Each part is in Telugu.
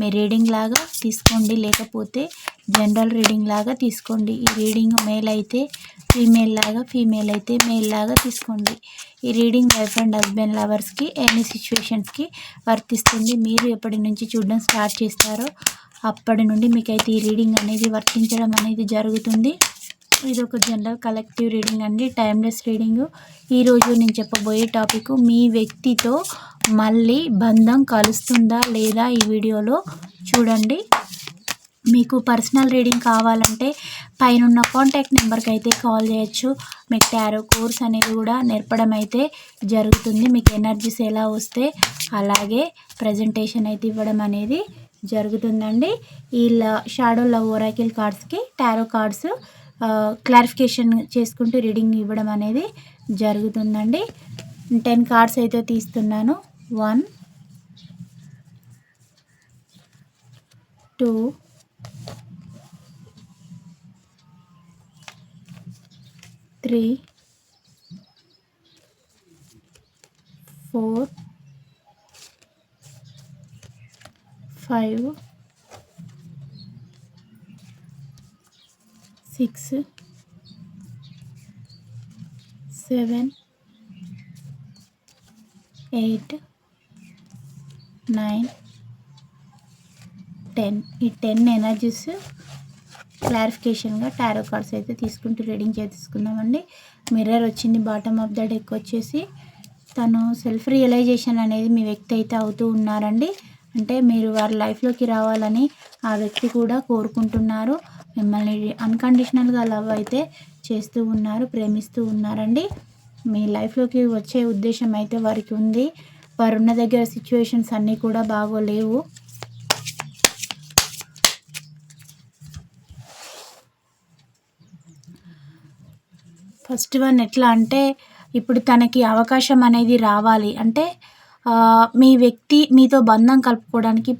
మీ రీడింగ్ లాగా తీసుకోండి. లేకపోతే జనరల్ రీడింగ్ లాగా తీసుకోండి. ఈ రీడింగ్ మేల్ అయితే ఫీమేల్ లాగా ఫీమేల్ అయితే మేల్ లాగా తీసుకోండి. ఈ రీడింగ్ వైఫ్ అండ్ హస్బెండ్ లవర్స్కి ఎనీ సిచ్యువేషన్స్కి వర్తిస్తుంది. మీరు ఎప్పటి నుంచి చూడడం స్టార్ట్ చేస్తారో అప్పటి నుండి మీకైతే ఈ రీడింగ్ అనేది వర్తించడం అనేది జరుగుతుంది. ఇది ఒక జనరల్ కలెక్టివ్ రీడింగ్ అండి టైమ్లెస్ రీడింగ్. ఈరోజు నేను చెప్పబోయే టాపిక్ మీ వ్యక్తితో మళ్ళీ బంధం కలుస్తుందా లేదా ఈ వీడియోలో చూడండి. మీకు పర్సనల్ రీడింగ్ కావాలంటే పైన కాంటాక్ట్ నెంబర్కి అయితే కాల్ చేయొచ్చు. మీకు టారో కోర్స్ అనేది కూడా నేర్పడం అయితే జరుగుతుంది. మీకు ఎనర్జీస్ ఎలా వస్తే అలాగే ప్రజెంటేషన్ అయితే ఇవ్వడం అనేది జరుగుతుందండి. ఈ షాడో లవ్ ఓరాకిల్ కార్డ్స్కి టారో కార్డ్స్ క్లారిఫికేషన్ చేసుకుంటూ రీడింగ్ ఇవ్వడం అనేది జరుగుతుందండి. టెన్ కార్డ్స్ అయితే తీస్తున్నాను. One two three four five six seven eight nine ten. ఈ టెన్ ఎనర్జీస్ క్లారిఫికేషన్గా టారో కార్డ్స్ అయితే తీసుకుంటూ రీడింగ్ చేసుకుందామండి మిర్రర్ వచ్చింది బాటమ్ ఆఫ్ ద డెక్ వచ్చేసి తను సెల్ఫ్ రియలైజేషన్ అనేది మీ వ్యక్తి అయితే అవుతూ ఉన్నారండి. అంటే మీరు వారి లైఫ్లోకి రావాలని ఆ వ్యక్తి కూడా కోరుకుంటున్నారు. మిమ్మల్ని అన్కండిషనల్గా లవ్ అయితే చేస్తూ ఉన్నారు ప్రేమిస్తూ ఉన్నారండి. మీ లైఫ్లోకి వచ్చే ఉద్దేశం అయితే వారికి ఉంది. వారు ఉన్న దగ్గర సిచ్యువేషన్స్ అన్నీ కూడా బాగోలేవు. ఫస్ట్ వన్ ఎట్లా అంటే ఇప్పుడు తనకి అవకాశం అనేది రావాలి. అంటే మీ వ్యక్తి మీతో బంధం కలుపుకోవడానికి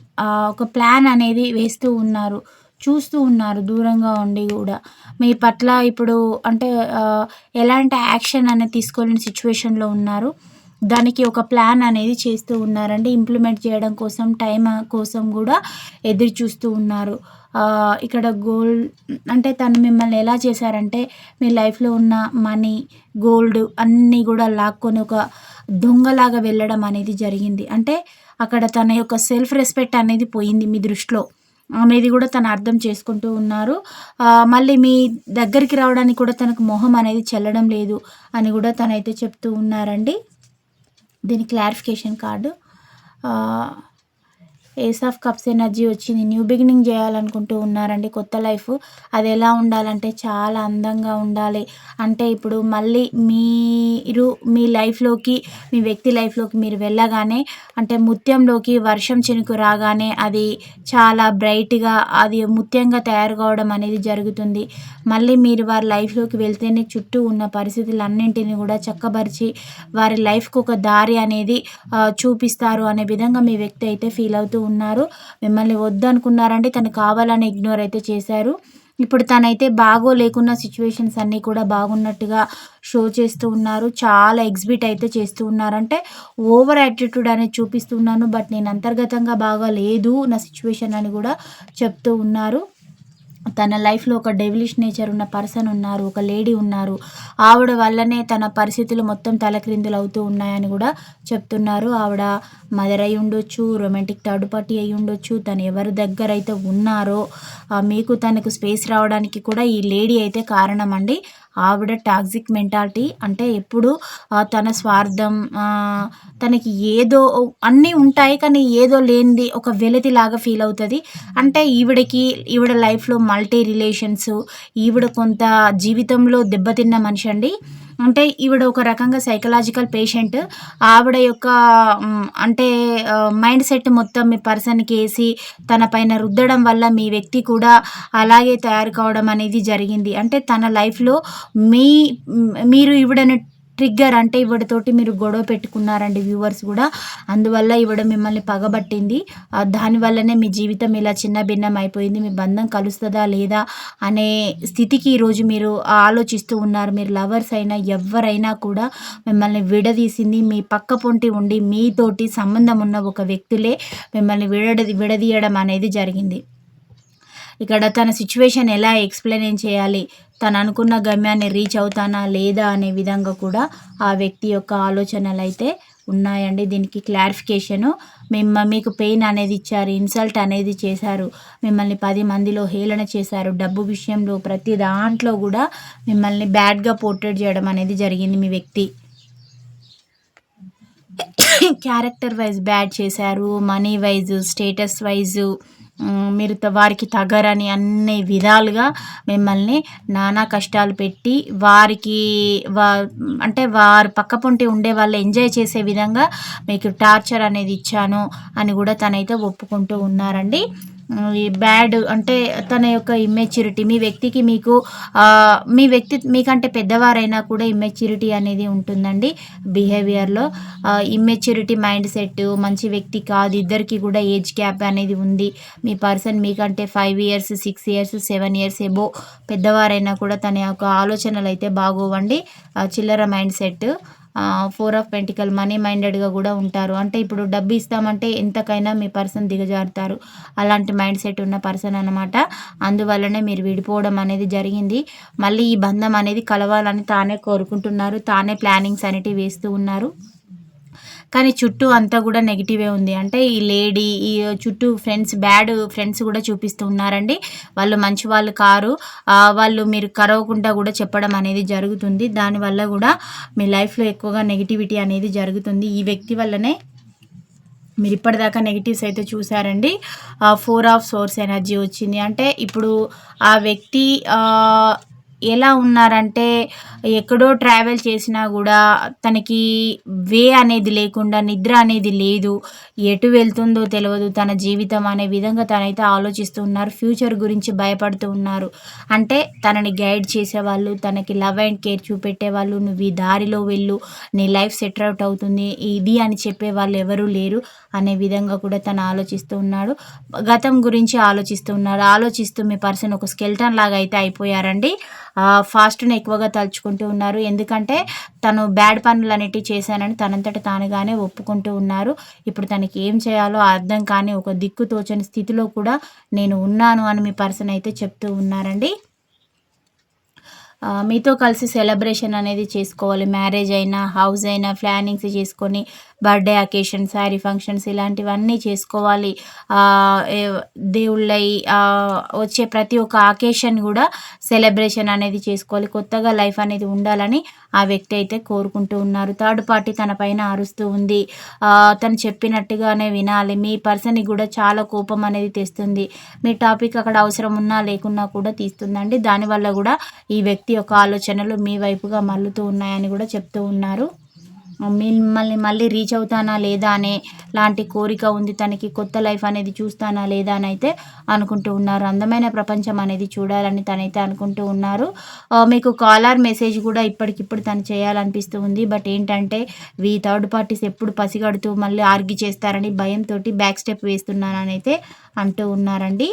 ఒక ప్లాన్ అనేది వేస్తూ ఉన్నారు. చూస్తూ ఉన్నారు దూరంగా ఉండి కూడా. మీ పట్ల ఇప్పుడు అంటే ఎలాంటి యాక్షన్ అనేది తీసుకోలేని సిచ్యువేషన్లో ఉన్నారు? దానికి ఒక ప్లాన్ అనేది చేస్తూ ఉన్నారండి. ఇంప్లిమెంట్ చేయడం కోసం టైం కోసం కూడా ఎదురు చూస్తూ ఉన్నారు. ఇక్కడ గోల్డ్ అంటే తను మిమ్మల్ని ఎలా చేశారంటే మీ లైఫ్లో ఉన్న మనీ గోల్డ్ అన్నీ కూడా లాక్కొని ఒక దొంగలాగా వెళ్ళడం అనేది జరిగింది. అంటే అక్కడ తన యొక్క సెల్ఫ్ రెస్పెక్ట్ అనేది పోయింది మీ దృష్టిలో. అనేది కూడా తను అర్థం చేసుకుంటూ ఉన్నారు. మళ్ళీ మీ దగ్గరికి రావడానికి కూడా తనకు మొహం అనేది చెల్లడం లేదు అని కూడా తనైతే చెప్తూ ఉన్నారండి. దీని clarification card. Ace of cups energy వచ్చింది. న్యూ బిగినింగ్ చేయాలనుకుంటూ ఉన్నారండి కొత్త లైఫ్. అది ఎలా ఉండాలంటే చాలా అందంగా ఉండాలి. అంటే ఇప్పుడు మళ్ళీ మీరు మీ లైఫ్లోకి మీ వ్యక్తి లైఫ్లోకి మీరు వెళ్ళగానే అంటే ముత్యంలోకి వర్షం చినుకు రాగానే అది చాలా బ్రైట్గా అది ముత్యంగా తయారు కావడం అనేది జరుగుతుంది. మళ్ళీ మీరు వారి లైఫ్లోకి వెళ్తేనే చుట్టూ ఉన్న పరిస్థితులన్నింటినీ కూడా చక్కబరిచి వారి లైఫ్కు ఒక దారి అనేది చూపిస్తారు అనే విధంగా మీ వ్యక్తి అయితే ఫీల్ అవుతూ ఉన్నారు. మిమ్మల్ని వద్దనుకున్నారంటే తను కావాలని ఇగ్నోర్ అయితే చేశారు. ఇప్పుడు తనైతే బాగో లేకున్న సిచ్యువేషన్స్ అన్నీ కూడా బాగున్నట్టుగా షో చేస్తూ ఉన్నారు. చాలా ఎగ్జిబిట్ అయితే చేస్తూ ఉన్నారంటే ఓవర్ యాటిట్యూడ్ అనేది చూపిస్తున్నాను బట్ నేను అంతర్గతంగా బాగా లేదు నా సిచ్యువేషన్ అని కూడా చెప్తూ ఉన్నారు. తన లైఫ్లో ఒక డెవిలిష్ నేచర్ ఉన్న పర్సన్ ఉన్నారు ఒక లేడీ ఉన్నారు. ఆవిడ వల్లనే తన పరిస్థితులు మొత్తం తలక్రిందులు అవుతూ ఉన్నాయని కూడా చెప్తున్నారు. ఆవిడ మదర్ అయి ఉండొచ్చు రొమాంటిక్ థర్డ్ పార్టీ అయి ఉండొచ్చు తను ఎవరి దగ్గర అయితే ఉన్నారో మీకు తనకు స్పేస్ రావడానికి కూడా ఈ లేడీ అయితే కారణం అండి. ఆవిడ టాక్సిక్ మెంటాలిటీ అంటే ఎప్పుడు తన స్వార్థం తనకి ఏదో అన్నీ ఉంటాయి కానీ ఏదో లేనిది ఒక వెలితి లాగా ఫీల్ అవుతుంది. అంటే ఈవిడకి ఈవిడ లైఫ్లో మల్టీ రిలేషన్స్ ఈవిడ కొంత జీవితంలో దెబ్బతిన్న మనిషి అండి. అంటే ఈవిడ ఒక రకంగా సైకలాజికల్ పేషెంట్ ఆవిడ యొక్క అంటే మైండ్ సెట్ మొత్తం మీ పర్సన్కి వేసి తన పైన రుద్దడం వల్ల మీ వ్యక్తి కూడా అలాగే తయారు కావడం అనేది జరిగింది. అంటే తన లైఫ్లో మీ మీరు ఈవిడను ట్రిగ్గర్ అంటే ఇవిడతోటి మీరు గొడవ పెట్టుకున్నారండి వ్యూవర్స్ కూడా. అందువల్ల ఇవిడ మిమ్మల్ని పగబట్టింది. దానివల్లనే మీ జీవితం ఇలా చిన్న భిన్నం అయిపోయింది. మీ బంధం కలుస్తుందా లేదా అనే స్థితికి ఈరోజు మీరు ఆలోచిస్తూ ఉన్నారు. మీరు లవర్స్ అయినా ఎవరైనా కూడా మిమ్మల్ని విడదీసింది. మీ పక్క పొంటి ఉండి మీతోటి సంబంధం ఉన్న ఒక వ్యక్తులే మిమ్మల్ని విడ విడదీయడం అనేది జరిగింది. ఇక్కడ తన సిచ్యువేషన్ ఎలా ఎక్స్ప్లెయిన్ చేయాలి? తను అనుకున్న గమ్యాన్ని రీచ్ అవుతానా లేదా అనే విధంగా కూడా ఆ వ్యక్తి యొక్క ఆలోచనలు అయితే ఉన్నాయండి. దీనికి క్లారిఫికేషను మిమ్మ మీకు పెయిన్ అనేది ఇచ్చారు ఇన్సల్ట్ అనేది చేశారు మిమ్మల్ని పది మందిలో హేళన చేశారు డబ్బు విషయంలో ప్రతి దాంట్లో కూడా మిమ్మల్ని బ్యాడ్గా పోర్ట్రేట్ చేయడం అనేది జరిగింది మీ వ్యక్తి. క్యారెక్టర్ వైజ్ బ్యాడ్ చేశారు మనీ వైజ్ స్టేటస్ వైజ్ మీరు వారికి తగరని అన్ని విధాలుగా మిమ్మల్ని నానా కష్టాలు పెట్టి వారికి వా అంటే వారు పక్కపొంటి ఉండే వాళ్ళు ఎంజాయ్ చేసే విధంగా మీకు టార్చర్ అనేది ఇచ్చాను అని కూడా తనైతే ఒప్పుకుంటూ ఉన్నారండి. బ్యాడ్ అంటే తన యొక్క ఇమ్మెచ్యూరిటీ మీ వ్యక్తికి మీకు మీ వ్యక్తి మీకంటే పెద్దవారైనా కూడా ఇమ్మెచ్యూరిటీ అనేది ఉంటుందండి బిహేవియర్లో ఇమ్మెచ్యూరిటీ మైండ్ సెట్ మంచి వ్యక్తి కాదు ఇద్దరికి కూడా ఏజ్ గ్యాప్ అనేది ఉంది. మీ పర్సన్ మీకంటే five years six years seven years above పెద్దవారైనా కూడా తన యొక్క ఆలోచనలు అయితే బాగోవండి. చిల్లర mindset four of pentacle money మైండెడ్గా కూడా ఉంటారు. అంటే ఇప్పుడు డబ్బు ఇస్తామంటే ఎంతకైనా మీ పర్సన్ దిగజారుతారు. అలాంటి మైండ్ సెట్ ఉన్న పర్సన్ అనమాట అందువల్లనే మీరు విడిపోవడం అనేది జరిగింది. మళ్ళీ ఈ బంధం అనేది కలవాలని తానే కోరుకుంటున్నారు. తానే ప్లానింగ్స్ అనేటివి వేస్తూ ఉన్నారు. కానీ చుట్టూ అంతా కూడా నెగిటివే ఉంది. అంటే ఈ లేడీ ఈ చుట్టూ ఫ్రెండ్స్ బ్యాడ్ ఫ్రెండ్స్ కూడా చూపిస్తూ ఉన్నారండి. వాళ్ళు మంచి వాళ్ళు కారు. వాళ్ళు మీరు కరవకుండా కూడా చెప్పడం అనేది జరుగుతుంది. దానివల్ల కూడా మీ లైఫ్లో ఎక్కువగా నెగిటివిటీ అనేది జరుగుతుంది. ఈ వ్యక్తి వల్లనే మీరు ఇప్పటిదాకా నెగిటివ్స్ అయితే చూసారండి ఫోర్ ఆఫ్ సోర్స్ ఎనర్జీ వచ్చింది. అంటే ఇప్పుడు ఆ వ్యక్తి ఎలా ఉన్నారంటే ఎక్కడో ట్రావెల్ చేసినా కూడా తనకి వే అనేది లేకుండా నిద్ర అనేది లేదు. ఎటు వెళ్తుందో తెలియదు తన జీవితం అనే విధంగా తనైతే ఆలోచిస్తూ ఉన్నారు. ఫ్యూచర్ గురించి భయపడుతూ ఉన్నారు. అంటే తనని గైడ్ చేసేవాళ్ళు తనకి లవ్ అండ్ కేర్ చూపెట్టేవాళ్ళు నువ్వు ఈ దారిలో వెళ్ళు నీ లైఫ్ సెట్ అవుట్ అవుతుంది ఇది అని చెప్పే వాళ్ళు ఎవరూ లేరు అనే విధంగా కూడా తను ఆలోచిస్తూ ఉన్నాడు. గతం గురించి ఆలోచిస్తూ ఉన్నాడు ఆలోచిస్తూ మీ పర్సన్ ఒక స్కెల్టన్ లాగా అయితే అయిపోయారండి. ఫాస్ట్ని ఎక్కువగా తలుచుకుంటూ ఉన్నారు. ఎందుకంటే తను బ్యాడ్ పనులు అనేటివి చేశానని తనంతట తానుగానే ఒప్పుకుంటూ ఉన్నారు. ఇప్పుడు తనకి ఏం చేయాలో అర్థం కానీ ఒక దిక్కు తోచని స్థితిలో కూడా నేను ఉన్నాను అని మీ పర్సన్ అయితే చెప్తూ ఉన్నారండి. మీతో కలిసి సెలబ్రేషన్ అనేది చేసుకోవాలి. మ్యారేజ్ అయినా హౌస్ అయినా ప్లానింగ్స్ చేసుకొని బర్త్డే అకేషన్ శారీ ఫంక్షన్స్ ఇలాంటివన్నీ చేసుకోవాలి. దేవుళ్ళై వచ్చే ప్రతి ఒక్క అకేషన్ కూడా సెలబ్రేషన్ అనేది చేసుకోవాలి. కొత్తగా లైఫ్ అనేది ఉండాలని ఆ వ్యక్తి అయితే కోరుకుంటూ ఉన్నారు. థర్డ్ పార్టీ తన పైన అరుస్తూ ఉంది. తను చెప్పినట్టుగానే వినాలి. మీ పర్సన్కి కూడా చాలా కోపం అనేది తెస్తుంది. మీ టాపిక్ అక్కడ అవసరం ఉన్నా లేకున్నా కూడా తీస్తుందండి. దానివల్ల కూడా ఈ వ్యక్తి యొక్క ఆలోచనలు మీ వైపుగా మల్లుతూ ఉన్నాయని కూడా చెప్తూ ఉన్నారు. మిమ్మల్ని మళ్ళీ రీచ్ అవుతానా లేదా అనే లాంటి కోరిక ఉంది. తనకి కొత్త లైఫ్ అనేది చూస్తానా లేదా అని అయితే అనుకుంటూ ఉన్నారు. అందమైన ప్రపంచం అనేది చూడాలని తనైతే అనుకుంటూ ఉన్నారు. మీకు కాలర్ మెసేజ్ కూడా ఇప్పటికిప్పుడు తను చేయాలనిపిస్తూ ఉంది. బట్ ఏంటంటే వీ థర్డ్ పార్టీస్ ఎప్పుడు పసిగడుతూ మళ్ళీ ఆర్గి చేస్తారని భయంతో బ్యాక్ స్టెప్ వేస్తున్నానని అయితే అంటూ ఉన్నారండి.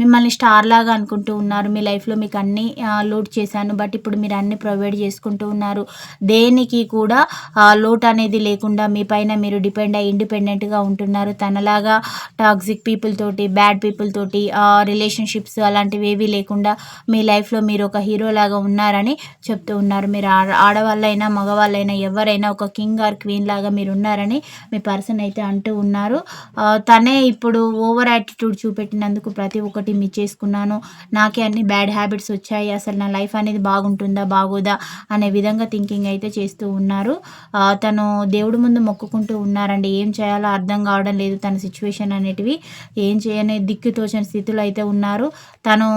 మిమ్మల్ని స్టార్ లాగా అనుకుంటూ ఉన్నారు. మీ లైఫ్లో మీకు అన్నీ లోడ్ చేశాను. బట్ ఇప్పుడు మీరు అన్ని ప్రొవైడ్ చేసుకుంటూ ఉన్నారు. దేనికి కూడా లోట్ లోటు అనేది లేకుండా మీ పైన మీరు డిపెండ్ అయ్యి ఇండిపెండెంట్గా ఉంటున్నారు. తనలాగా టాక్సిక్ పీపుల్ తోటి బ్యాడ్ పీపుల్ తోటి రిలేషన్షిప్స్ అలాంటివి ఏవీ లేకుండా మీ లైఫ్లో మీరు ఒక హీరో లాగా ఉన్నారని చెప్తూ ఉన్నారు. మీరు ఆడ ఆడవాళ్ళైనా మగవాళ్ళైనా ఎవరైనా ఒక కింగ్ ఆర్ క్వీన్ లాగా మీరు ఉన్నారని మీ పర్సన్ అయితే అంటూ ఉన్నారు. తనే ఇప్పుడు ఓవర్ యాటిట్యూడ్ చూపెట్టినందుకు ప్రతి ఒక్కటి మిస్ చేసుకున్నాను. నాకే అన్ని బ్యాడ్ హ్యాబిట్స్ వచ్చాయి. అసలు నా లైఫ్ అనేది బాగుంటుందా బాగోదా అనే విధంగా థింకింగ్ అయితే చేస్తూ ఉన్నారు. తను దేవుడి ముందు మొక్కుకుంటూ ఉన్నారండి. ఏం చేయాలో అర్థం కావడం లేదు తన సిచ్యువేషన్ అనేటివి. ఏం చేయని దిక్కు తోచని స్థితిలో అయితే ఉన్నారు. తను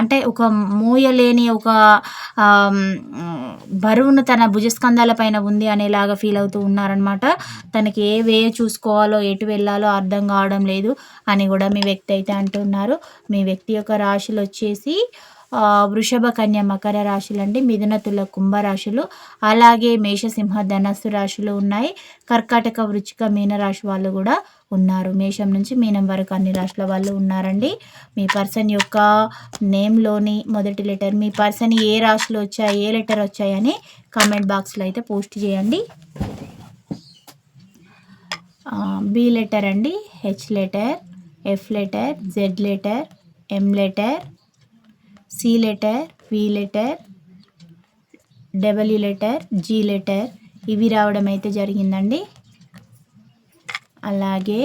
అంటే ఒక మూయలేని ఒక బరువును తన భుజస్కంధాల పైన ఉంది అనేలాగా ఫీల్ అవుతూ ఉన్నారనమాట తనకి ఏ వే చూసుకోవాలో ఎటు వెళ్ళాలో అర్థం కావడం లేదు అని కూడా మీ వ్యక్తి అయితే అంటున్నారు మీ వ్యక్తి యొక్క రాశులు వచ్చేసి వృషభ కన్య మకర రాశులు అండి. మిథున తుల కుంభరాశులు అలాగే మేషసింహ ధనస్సు రాశులు ఉన్నాయి. కర్కాటక వృచ్చిక మీన రాశి వాళ్ళు కూడా ఉన్నారు. మేషం నుంచి మీనం వరకు అన్ని రాశుల వాళ్ళు ఉన్నారండి. మీ పర్సన్ యొక్క నేమ్లోని మొదటి లెటర్ మీ పర్సన్ ఏ రాశిలో వచ్చాయి ఏ లెటర్ వచ్చాయని కామెంట్ బాక్స్లో అయితే పోస్ట్ చేయండి. బి లెటర్ అండి H letter. F letter Z letter M letter C letter V letter W letter G letter ఇవి రావడం అయితే జరిగిందండి. అలాగే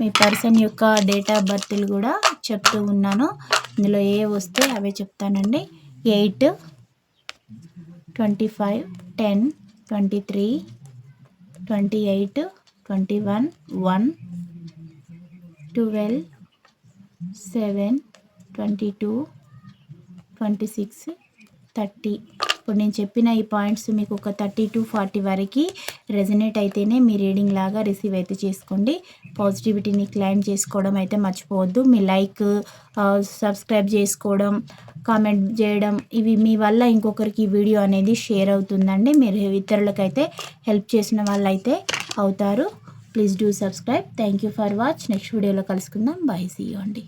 మీ పర్సన్ యొక్క డేట్ ఆఫ్ బర్త్లు కూడా చెప్తూ ఉన్నాను. ఇందులో ఏ వస్తే అవే చెప్తానండి. Eight twenty five ten twenty three twenty eight twenty one one twelve seven twenty two twenty six thirty ఇప్పుడు నేను చెప్పిన ఈ పాయింట్స్ మీకు ఒక థర్టీ టు ఫార్టీ వరకు రెజనేట్ అయితేనే మీ రీడింగ్ లాగా రిసీవ్ అయితే చేసుకోండి. పాజిటివిటీని క్లైమ్ చేసుకోవడం అయితే మర్చిపోవద్దు. మీ లైక్ సబ్స్క్రైబ్ చేసుకోవడం కామెంట్ చేయడం ఇవి మీ వల్ల ఇంకొకరికి వీడియో అనేది షేర్ అవుతుందండి. మీరు ఇతరులకైతే హెల్ప్ చేసిన వాళ్ళు అయితే అవుతారు. Please do subscribe. Thank you for watch. Next వీడియోలో కలుసుకుందాం. బాయ్. సీ అండి.